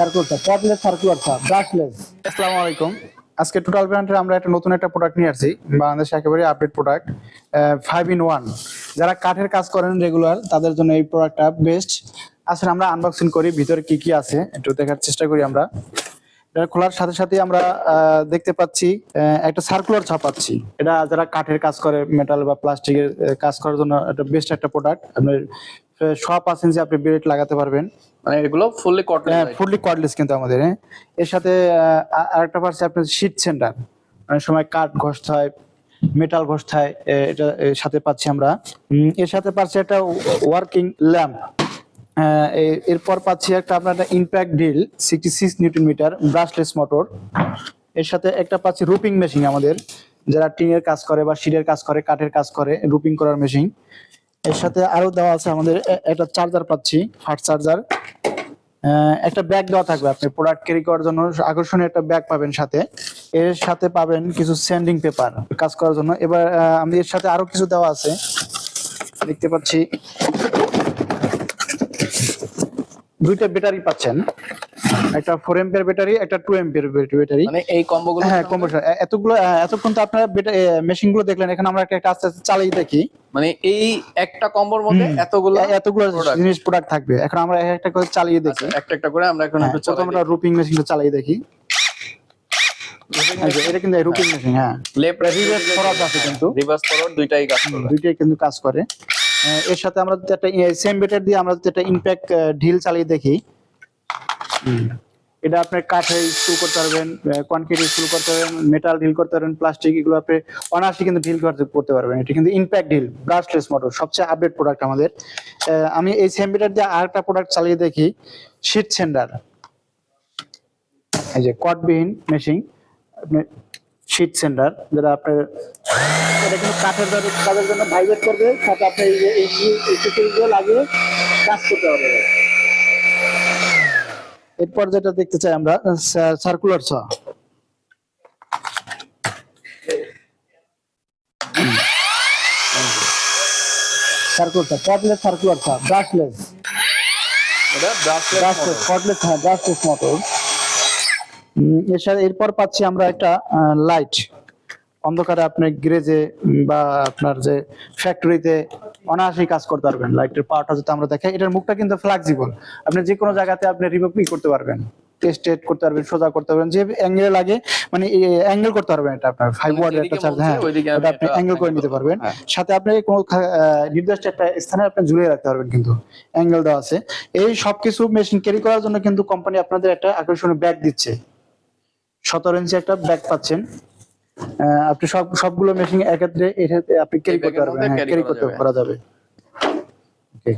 সার্কুলারটা cordless সার্কুলারটা brushless আসসালামু আলাইকুম। আজকে টোটাল ব্র্যান্ডের আমরা একটা নতুন একটা প্রোডাক্ট নিয়ে আসছি, বাংলাদেশে একেবারে update product five in one যারা কাঠের কাজ করেন রেগুলার তাদের জন্য এই প্রোডাক্টটা বেস্ট আসলে আমরা আনবক্সিং করি, ভিতরে কি কি আছে, একটু দেখার চেষ্টা করি আমরা। এটা খোলার সাথে সাথে আমরা দেখতে পাচ্ছি একটা সার্কুলার ছাপাচ্ছি। এটা যারা কাঠের কাজ করে মেটাল বা প্লাস্টিকের কাজ করার জন্য একটা বেস্ট একটা প্রোডাক্ট আপনার সব যে আপনি বেল্ট লাগাতে পারবেন। মানে এগুলো ফুললি কটন ফুললি কর্ডলেস কিন্তু আমাদের হ্যাঁ। এর সাথে আরেকটা পাচ্ছে আপনার শীট সেন্টার অনেক সময় কাঠ ঘষতে হয় মেটাল ঘষতে হয় এটা এর সাথে পাচ্ছি আমরা। এর সাথে পাচ্ছি একটা ওয়ার্কিং ল্যাম্প এরপর পাচ্ছি একটা আপনার একটা impact drill sixty six newton meter brushless motor এর সাথে একটা পাচ্ছি রুপিং মেশিন আমাদের যারা টিনের কাজ করে বা শিটের কাজ করে কাঠের কাজ করে রুপিং করার মেশিন এর সাথে আরও দেওয়া আছে আমাদের একটা চার্জার পাচ্ছি ফাস্ট চার্জার একটা ব্যাগ দেওয়া থাকবে আপনি প্রোডাক্ট ক্যারি করার জন্য আকর্ষণীয় একটা ব্যাগ পাবেন সাথে। এর সাথে পাবেন কিছু স্যান্ডিং পেপার কাজ করার জন্য। এবার আমি এর সাথে আরও কিছু দেওয়া আছে। দেখতে পাচ্ছি। দুইটা ব্যাটারি পাচ্ছেন। একটা ফোর এম্পিয়ার ব্যাটারি একটা টু এম্পিয়ার ব্যাটারি মানে এই কম্বো গুলো হ্যাঁ কম্পিউটার এতগুলো এতক্ষণ তো আপনারা মেশিনগুলো দেখলেন এখন আমরা একটা আস্তে আস্তে চালিয়ে দেখি। মানে এই একটা কম্বোর মধ্যে। এতগুলো এতগুলো জিনিস প্রোডাক্ট থাকবে। এখন আমরা একটা করে চালিয়ে দেখি। আচ্ছা, একটা একটা করে আমরা এখন হ্যাঁ, প্রথম আমরা রুপিং মেশিনটা চালিয়ে দেখি। এটা কিন্তু রুপিং মেশিন হ্যাঁ। লেফট reverse forward আছে কিন্তু। রিভার্স ফরওয়ার্ড দুইটাই কাজ করবে দুইটাই কিন্তু কাজ করে। এর সাথে আমরা যদি একটা সেম বেটার দিয়ে আমরা যদি একটা ইম্প্যাক্ট ঢিল চালিয়ে দেখি। এটা আপনার কাঠে স্ক্রু করতে পারবেন কনক্রিট স্ক্রু করতে পারবেন মেটাল ঢিল করতে পারবেন প্লাস্টিক এগুলো আপনি অনায়াসে কিন্তু ঢিল করতে করতে পারবেন। এটা কিন্তু ইম্প্যাক্ট ঢিল ব্রাশলেস মোটর সবচেয়ে আপডেট প্রোডাক্ট আমাদের। আমি এই সেম বেটার দিয়ে আরেকটা প্রোডাক্ট চালিয়ে দেখি শীট সেন্ডার এই যে কটবিহীন মেশিন আপনি শীট সেন্টার যেটা আপনার এটা কিন্তু কাঠের কাজের- জন্য ভাইব্রেট করবে সাথে আপনি এই যে লাগিয়ে কাজ করতে পারবেন। এরপর যেটা দেখতে চাই আমরা circular saw circular cordless circular saw brushless এরপর পাচ্ছি আমরা একটা লাইট অন্ধকারে আপনি গ্রেজে বা আপনার যে ফ্যাক্টরিতে অনায়াসেই কাজ করতে পারবেন। লাইটের পাওয়ারটা যদি আমরা দেখাই এটার মুখটা কিন্তু ফ্লেক্সিবল আপনি যে কোনো জায়গাতে আপনি রিভোপি করতে পারবেন। স্ট্রেট করতে পারবেন সোজা করতে পারবেন যে অ্যাঙ্গেলে লাগে মানে অ্যাঙ্গেল করতে পারবেন এটা আপনার ফাইভ মানে ওয়ার্ডের যেদিকে একটা চার্জ হ্যাঁ এটা আপনি অ্যাঙ্গেল করে নিতে পারবেন। হ্যাঁ। সাথে আপনি কোনো নির্দিষ্ট একটা স্থানে আপনি ঝুলিয়ে রাখতে পারবেন কিন্তু অ্যাঙ্গেল দেওয়া আছে। এই সবকিছু মেশিন ক্যারি করার জন্য কিন্তু কোম্পানি আপনাদের একটা আকর্ষণীয় ব্যাগ দিচ্ছে। সতেরো ইঞ্চি একটা ব্যাগ পাচ্ছেন। আপনি সব সবগুলো মেশিন এক্ষেত্রে এটাতে আপনি ক্যারি করতে পারবেন ক্যারি করা করতে যাবে। করা যাবে ওকে